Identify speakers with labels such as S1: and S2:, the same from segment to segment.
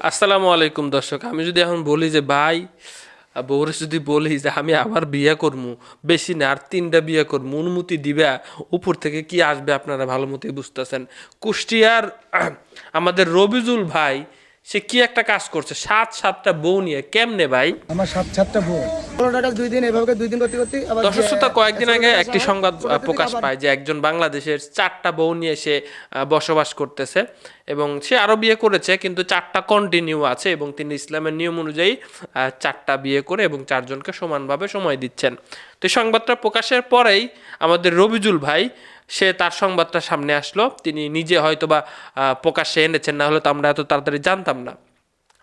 S1: আসসালামু আলাইকুম দর্শক, আমি যদি এখন বলি যে ভাই বউরে যদি বলি যে আমি আবার বিয়ে করব বেশি না, আর তিনটা বিয়ে করব অনুমতি দিবা, উপর থেকে কি আসবে আপনারা ভালো মতোই বুঝতেছেন। কুষ্টিয়ার আমাদের রবিজুল ভাই সে কি একটা কাজ করছে? সাত সাতটা বউ নিয়ে। কেমনে ভাই?
S2: আমার সাত সাতটা বউ। দুই দিন এভাবে দুই দিন করতে করতে
S1: দর্শক শ্রোতা কয়েকদিন আগে একটি সংবাদ প্রকাশ পায় যে একজন বাংলাদেশের চারটা বউ নিয়ে সে বসবাস করতেছে এবং সে আরও বিয়ে করেছে কিন্তু চারটা কন্টিনিউ আছে এবং তিনি ইসলামের নিয়ম অনুযায়ী আহ, চারটা বিয়ে করে এবং চারজনকে সমানভাবে সময় দিচ্ছেন। তো এই সংবাদটা প্রকাশের পরেই আমাদের রবিজুল ভাই সে তার সংবাদটা সামনে আসলো। তিনি নিজে হয়তো বা প্রকাশ্যে এনেছেন না হলে তো আমরা এত তাড়াতাড়ি জানতাম না।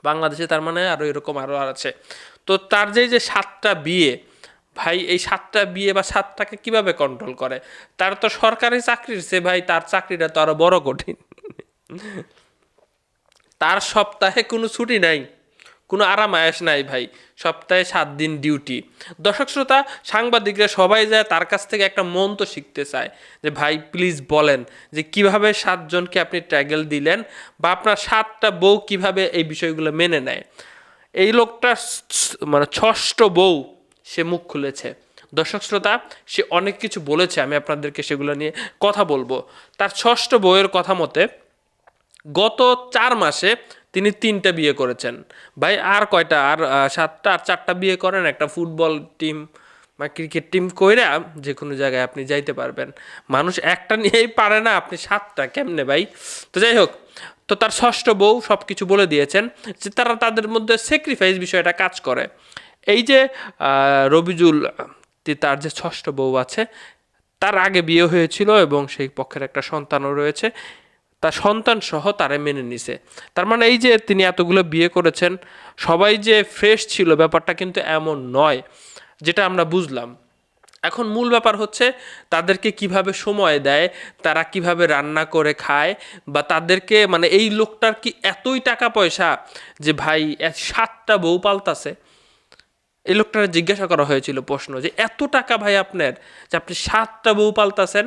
S1: বাংলাদেশে তার মানে আরও এরকম আরও আর আছে। তো তার যে যে সাতটা বিয়ে, ভাই, এই সাতটা বিয়ে বা সাতটাকে কীভাবে কন্ট্রোল করে? তার তো সরকারি চাকরির সে ভাই, তার চাকরিটা তো আরও বড় কঠিন। তার সপ্তাহে কোনো ছুটি নাই। কোনো আরাম আয়াস নাই ভাই। সপ্তাহে সাত দিন ডিউটি দর্শক শ্রোতা, সাংবাদিকরা সবাই যায় তার কাছ থেকে একটা মন তো শিখতে চায় যে, ভাই প্লিজ বলেন যে, কীভাবে সাতজনকে আপনি ট্র্যাগেল দিলেন বা আপনার সাতটা বউ কীভাবে এই বিষয়গুলো মেনে নেয়? এই লোকটা মানে ষষ্ঠ বউ সে মুখ খুলেছে। দর্শক শ্রোতা, সে অনেক কিছু বলেছে, আমি আপনাদেরকে সেগুলো নিয়ে কথা বলব। তার ষষ্ঠ বউয়ের কথা মতে, গত চার মাসে তিনি তিনটা বিয়ে করেছেন। ভাই, আর কয়টা? আর সাতটা, আর চারটা বিয়ে করেন একটা ফুটবল টিম বা ক্রিকেট টিম কইরা যে কোনো জায়গায় আপনি যাইতে পারবেন। মানুষ একটা নিয়েই পারে না, আপনি সাতটা, কেমনে ভাই? তো যাই হোক, তো তার ষষ্ঠ বউ সব কিছু বলে দিয়েছেন যে তারা তাদের মধ্যে স্যাক্রিফাইস বিষয়টা কাজ করে। এই যে রবিজুল তার যে ষষ্ঠ বউ আছে, তার আগে বিয়ে হয়েছিল এবং সেই পক্ষের একটা সন্তানও রয়েছে। তার সন্তান সহ তারে মেনে নিছে। তার মানে এই যে তিনি এতগুলো বিয়ে করেছেন, সবাই যে ফ্রেশ ছিল ব্যাপারটা কিন্তু এমন নয়, যেটা আমরা বুঝলাম। এখন মূল ব্যাপার হচ্ছে তাদেরকে কীভাবে সময় দেয়, তারা কীভাবে রান্না করে খায়, বা তাদেরকে মানে এই লোকটার কি এতই টাকা পয়সা যে ভাই সাতটা বউ পাল্টাছে এই লোকটার জিজ্ঞাসা করা হয়েছিল প্রশ্ন যে, এত টাকা ভাই আপনার যে আপনি সাতটা বউ পাল্টাছেন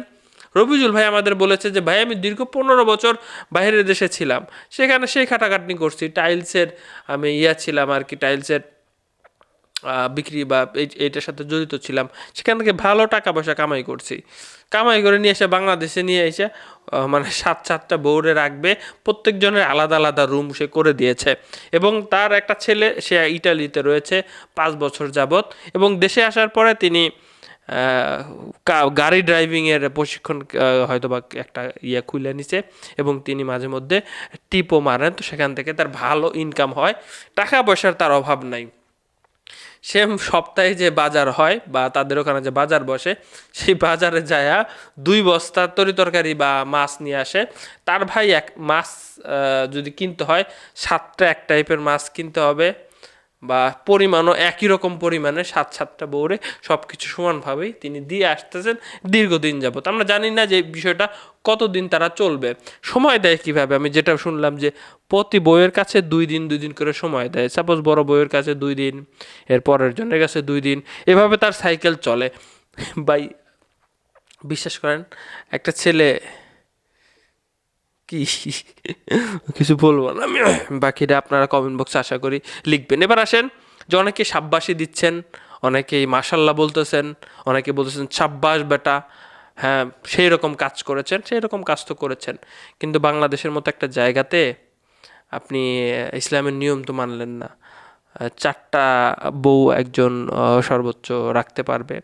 S1: রবিজুল ভাই আমাদের বলেছে যে, ভাই, আমি দীর্ঘ পনেরো বছর বাইরের দেশে ছিলাম। সেখানে সেই খাটাখাটনি করছি। টাইলসের আমি ইয়া ছিলাম আর কি, টাইলসের বিক্রি বা এই- এইটার সাথে জড়িত ছিলাম। সেখান থেকে ভালো টাকা পয়সা কামাই করছি। কামাই করে নিয়ে এসে বাংলাদেশে নিয়ে এসে মানে সাত, সাতটা বউরে রাখবে। প্রত্যেকজনের আলাদা আলাদা রুম সে করে দিয়েছে। এবং তার একটা ছেলে, সে ইটালিতে রয়েছে পাঁচ বছর যাবত এবং দেশে আসার পরে তিনি গাড়ি ড্রাইভিংয়ের প্রশিক্ষণ হয়তো বা একটা ইয়ে খুলে নিছে এবং তিনি মাঝে মধ্যে টিপও মারেন। তো সেখান থেকে তার ভালো ইনকাম হয়। টাকা পয়সার তার অভাব নাই। সেম সপ্তাহে যে বাজার হয় বা তাদের ওখানে যে বাজার বসে, সেই বাজারে যায়া দুই বস্তা তরি তরকারি বা মাছ নিয়ে আসে। তার ভাই এক মাছ যদি কিনতে হয়, সাতটা এক টাইপের মাছ কিনতে হবে। বা পরিমাণও একই রকম পরিমাণে সাত সাতটা বউরে সব কিছু সমানভাবেই তিনি দিয়ে আসতেছেন দীর্ঘদিন যাবত আমরা জানি না যে বিষয়টা কতদিন তারা চলবে। সময় দেয় কীভাবে? আমি যেটা শুনলাম যে প্রতি বইয়ের কাছে দুই দিন দুই দিন করে সময় দেয়। সাপোজ বড় বইয়ের কাছে দুই দিন, এর পরের জনের কাছে দুই দিন। এভাবে তার সাইকেল চলে। বাই বিশ্বাস করেন, একটা ছেলে কি? কিছু বলব না। আমি বাকিটা আপনারা কমেন্ট বক্সে আশা করি লিখবেন। এবার আসেন, যে অনেকে সাব্বাসী দিচ্ছেন, অনেকেই মাসাল্লাহ বলতেছেন, অনেকে বলতেছেন, সাব্বাস বেটা। হ্যাঁ সেই রকম কাজ করেছেন, সেই রকম কাজ তো করেছেন। কিন্তু বাংলাদেশের মতো একটা জায়গাতে আপনি ইসলামের নিয়ম তো মানলেন না। চারটা বউ একজন সর্বোচ্চ রাখতে পারবে।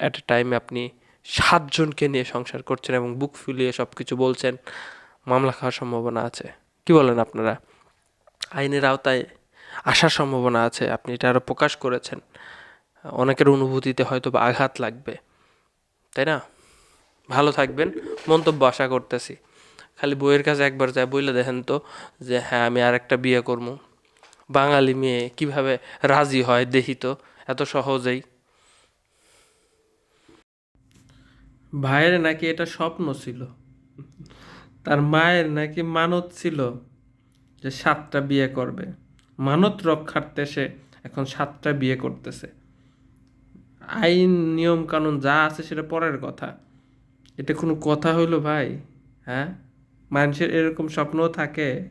S1: অ্যাট এ টাইমে আপনি সাতজনকে নিয়ে সংসার করছেন এবং বুক ফুলিয়ে সব কিছু বলছেন। মামলা খাওয়ার সম্ভাবনা আছে। কি বলেন আপনারা? আইনের আওতায় আসার সম্ভাবনা আছে। আপনি এটা আরও প্রকাশ করেছেন। অনেকের অনুভূতিতে হয়তো বা আঘাত লাগবে। তাই না? ভালো থাকবেন। মন্তব্য আশা করতেছি। খালি বইয়ের কাছে একবার যায় বইলে দেখেন তো যে হ্যাঁ আমি আর একটা বিয়ে করব। বাঙালি মেয়ে কীভাবে রাজি হয় দেখি তো, এত সহজেই। ভাইয়ের নাকি এটা স্বপ্ন ছিল। তার মায়ের নাকি মানত ছিল যে সাতটা বিয়ে করবে। মানত রক্ষার্থে সে এখন সাতটা বিয়ে করতেছে। আইন নিয়ম কানুন যা আছে সেটা পরের কথা। এটা কোনো কথা হইল ভাই? হ্যাঁ? মানুষের এরকম স্বপ্নও থাকে।